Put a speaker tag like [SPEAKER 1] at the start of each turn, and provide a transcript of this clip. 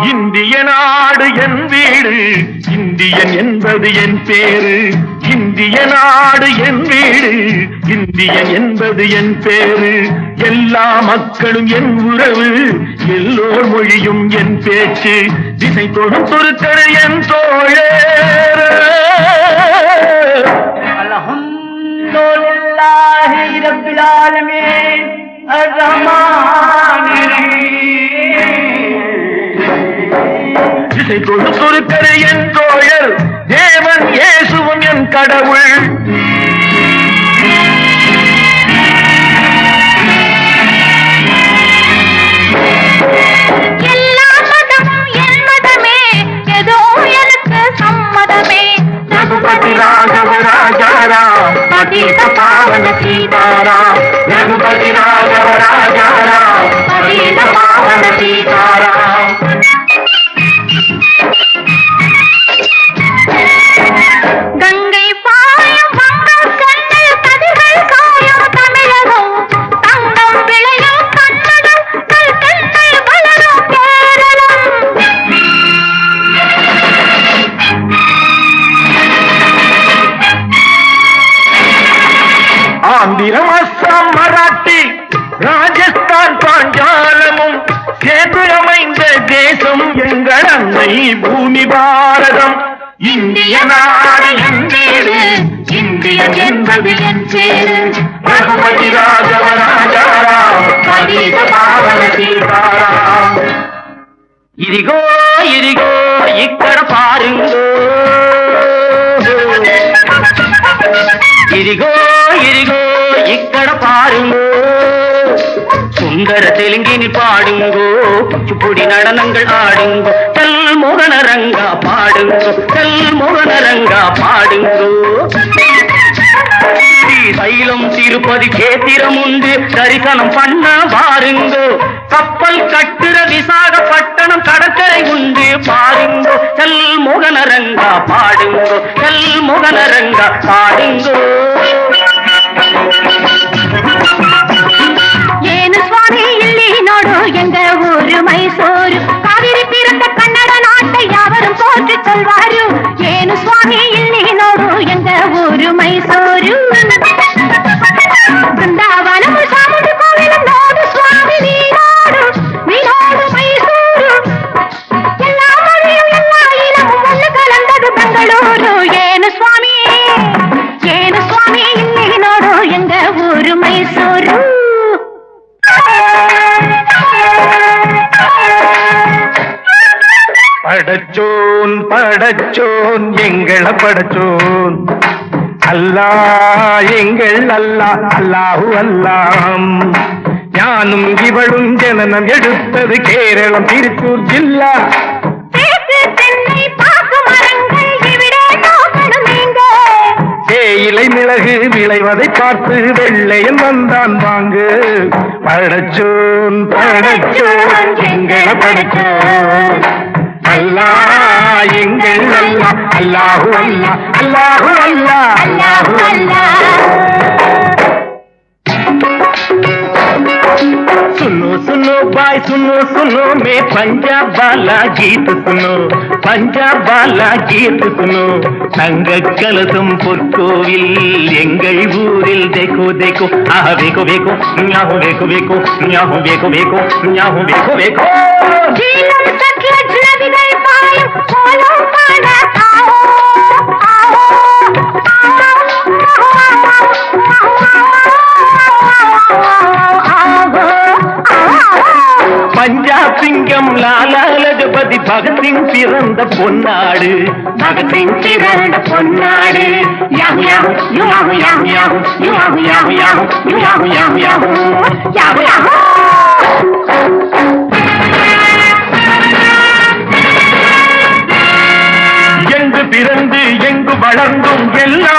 [SPEAKER 1] இந்திய நாடு என் வீடு. இந்தியன் என்பது என் பேரு. இந்திய நாடு என் வீடு. இந்தியன் என்பது என் பேரு. எல்லா மக்களும் என் உறவு. எல்லோர் மொழியும் என் பேச்சு. திசை தொடும் பொருத்தர் என் தோ இசை கொடுத்துருத்தரு என் தோழர் தேவன் இயேசுவும் என் கடவுள். பதி பாவன சீதாரா ரகுபதி
[SPEAKER 2] ராஜவ ராஜாரா.
[SPEAKER 1] ஆந்திரம் அஸ்ஸாம் மராட்டி ராஜஸ்தான் பாஞ்சாலமும் சேர்ந்து அமைந்த தேசம் எங்கள் அன்னை பூமி பாரதம். இந்திய நாடு என்றேடு இந்தியன் என்பது என் ராஜவ ராஜாராம் இதிகோ இதிகோ இக்கட பாருங்கோ. இதிகோ இதிகோ ఇక్కడ பாருங்கோ. சுந்தர தெலுங்கினில் பாடுங்கோ. குச்சிப்புடி நடனங்கள் ஆடுங்கோ. கல் முரணரங்கா பாடுங்கோ. கல் முரணரங்கா பாடுங்கோ சைலம் திருப்பதி கேத்திரம் உண்டு. தரிசனம் பண்ண பாருங்கோ கப்பல் கட்டுற விசாகப்பட்டணம் கடற்கரை உண்டு. பாருங்கோ. கல் முகநரங்கா பாடுங்கோ. கல் முகநரங்கா பாடுங்கோ.
[SPEAKER 2] நாடு எங்க ஊரு மைசூரு காவிரி பிறந்த கன்னட நாட்டை யாவரும் போற்றி சொல்வாரு. ஏனு சுவாமி இல்லை நோடு எங்க ஊரு மைசூரு பிருந்தாவனம் சாமுண்டு கோவிலும் நோடு சுவாமி நீரோடு நீரோடு மைசூரு. எல்லா மொழியும் எல்லா இனமும் ஒன்று கலந்தது பெங்களூரு.
[SPEAKER 1] படச்சோன் படச்சோன் எங்கள படச்சோன். அல்லா எங்கள் அல்லா அல்லாஹு அல்லாம். ஞானும் இவளும் ஜனனம் எடுத்தது கேரளம் திருச்சூர் ஜில்லா. தேயிலை மிளகு விளைவதை பார்த்து வெள்ளையன் வந்தான் வாங்கு. படச்சோன் படச்சோன் எங்கள படச்சோன். அல்லா எங்கள் அல்லா அல்லாஹு அல்லா அல்லாஹு அல்லா
[SPEAKER 2] அல்லாஹு அல்லாஹ்
[SPEAKER 1] सुनो सुनो बाय सुनो सुनो मैं पंजाब वाला गीत सुनो पंजाब वाला गीत सुनो தங்க கலசம் பொற்கோவில் எங்கள் ஊரில் தேக்கோ தேக்கோ ஆஹ வேகோ வேகோ ஞாஹோ வேகோ வேகோ ஞாஹோ வேகோ வேகோ ஞாஹோ வேகோ வேகோ பஞ்சாப் சிங்கம் லாலா லஜபதி பகத்சிங் பிறந்த பொன்னாடு. பகத்சிங் பிறந்த பொன்னாடு யாஹு யாஹு யாஹு யாஹு எங்கு பிறந்து எங்கு வளர்ந்தும் எல்லா